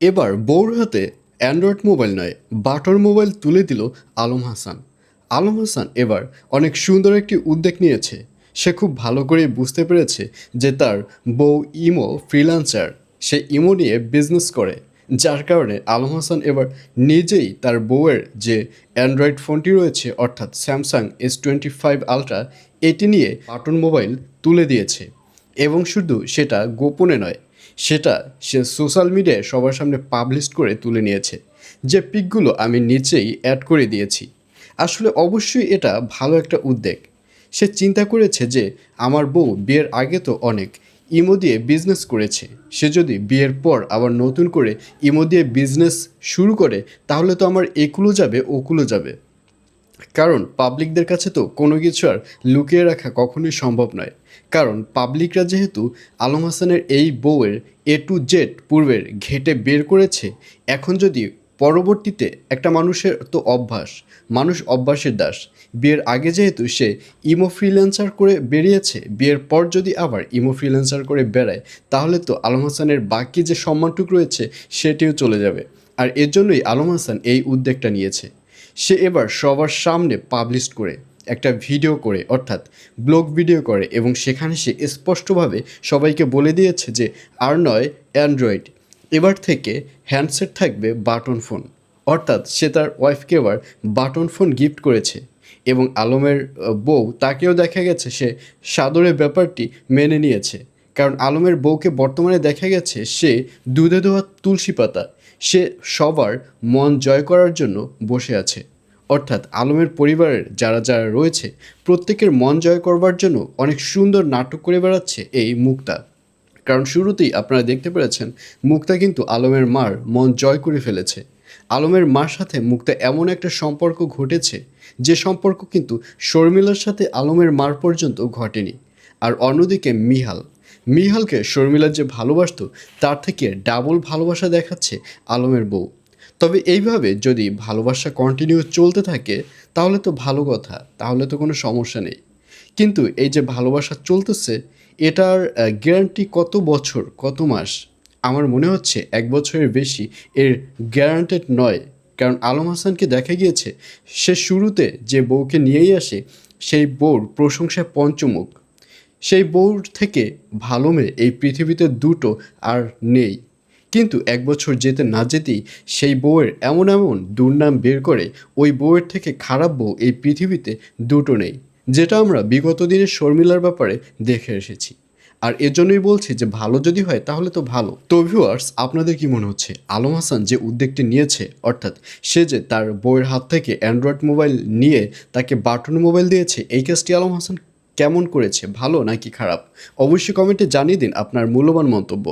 এবার বউর হাতে অ্যান্ড্রয়েড মোবাইল নয়, বাটর মোবাইল তুলে দিল আলম হাসান। আলম হাসান এবার অনেক সুন্দর একটি উদ্যোগ নিয়েছে। সে খুব ভালো করে বুঝতে পেরেছে যে তার বউ ইমো ফ্রিল্যান্সার। সে ইমো নিয়ে বিজনেস করে, যার কারণে আলম হাসান এবার নিজেই তার বউয়ের যে অ্যান্ড্রয়েড ফোনটি রয়েছে, অর্থাৎ Samsung S twenty five Ultra এটি নিয়ে বাটন মোবাইল তুলে দিয়েছে। এবং শুধু সেটা গোপনে নয় সেটা সে সোশ্যাল মিডিয়ায় সবার সামনে পাবলিশ করে তুলে নিয়েছে। যে পিকগুলো আমি নিচেই অ্যাড করে দিয়েছি। আসলে অবশ্যই এটা ভালো একটা উদ্যোগ। সে চিন্তা করেছে যে আমার বউ বিয়ের আগে তো অনেক ইমো দিয়ে বিজনেস করেছে। সে যদি বিয়ের পর আবার নতুন করে ইমো দিয়ে বিজনেস শুরু করে, তাহলে তো আমার একুলো যাবে, ওকুলো যাবে। কারণ পাবলিকদের কাছে তো কোনো কিছু আর লুকিয়ে রাখা কখনোই সম্ভব নয়। কারণ পাবলিকরা যেহেতু আলম হাসানের এই বউয়ের এ টু জেড পূর্বের ঘেটে বের করেছে, এখন যদি পরবর্তীতে একটা মানুষের তো অভ্যাস, মানুষ অভ্যাসের দাস, বিয়ের আগে যেহেতু সে ইমো ফ্রিল্যান্সার করে বেরিয়েছে, বিয়ের পর যদি আবার ইমো ফ্রিল্যান্সার করে বেড়ায়, তাহলে তো আলম হাসানের বাকি যে সম্মানটুক রয়েছে, সেটিও চলে যাবে। আর এর জন্যই আলম হাসান এই উদ্যোগটা নিয়েছে। সে এবার সবার সামনে পাবলিশ করে, একটা ভিডিও করে, অর্থাৎ ব্লগ ভিডিও করে এবং সেখানে সে স্পষ্টভাবে সবাইকে বলে দিয়েছে যে, আর নয় অ্যান্ড্রয়েড এবার থেকে হ্যান্ডসেট থাকবে বাটন ফোন অর্থাৎ সে তার ওয়াইফকে এবার বাটন ফোন গিফট করেছে এবং আলমের বউ তাকেও দেখা গেছে, সে সাদরের ব্যাপারটি মেনে নিয়েছে। কারণ আলমের বউকে বর্তমানে দেখা গেছে সে দুধে ধোয়া তুলসী পাতা। সে সবার মন জয় করার জন্য বসে আছে। অর্থাৎ আলমের পরিবারের যারা যারা রয়েছে, প্রত্যেকের মন জয় করবার জন্য অনেক সুন্দর নাটক করে বেড়াচ্ছে এই মুক্তা। কারণ শুরুতেই আপনারা দেখতে পেরেছেন, মুক্তা কিন্তু আলমের মার মন জয় করে ফেলেছে। আলমের মার সাথে মুক্তা এমন একটা সম্পর্ক ঘটেছে, যে সম্পর্ক কিন্তু শর্মিলার সাথে আলমের মার পর্যন্ত ঘটেনি। আর অন্যদিকে মিহাল মিহালকে শর্মিলা যে ভালোবাসত, তার থেকে ডাবল ভালোবাসা দেখাচ্ছে আলমের বউ। তবে এইভাবে যদি ভালোবাসা কন্টিনিউ চলতে থাকে, তাহলে তো ভালো কথা, তাহলে তো কোনো সমস্যা নেই। কিন্তু এই যে ভালোবাসা চলতেছে, এটার গ্যারান্টি কত বছর, কত মাস? আমার মনে হচ্ছে এক বছরের বেশি এর গ্যারান্টেড নয়। কারণ আলম হাসানকে দেখা গিয়েছে, সে শুরুতে যে বউকে নিয়েই আসে, সেই বউর প্রশংসায় পঞ্চমুখ। সেই বউর থেকে ভালো মেয়ে এই পৃথিবীতে দুটো আর নেই। কিন্তু এক বছর যেতে না যেতেই সেই বউয়ের এমন এমন দুর্নাম বের করে ওই বউয়ের থেকে খারাপ বউ এই পৃথিবীতে দুটো নেই, যেটা আমরা বিগত দিনের শর্মিলার ব্যাপারে দেখে এসেছি। আর এজন্যই বলছি যে ভালো যদি হয় তাহলে তো ভালো। তো ভিউয়ার্স আপনাদের কি মনে হচ্ছে? আলম হাসান যে উদ্যোগটি নিয়েছে, অর্থাৎ সে যে তার বউয়ের হাত থেকে অ্যান্ড্রয়েড মোবাইল নিয়ে তাকে বাটন মোবাইল দিয়েছে, এই কাজটি আলম হাসান কেমন করেছে ভালো নাকি খারাপ? অবশ্যই কমেন্টে জানিয়ে দিন আপনার মূল্যবান মন্তব্য।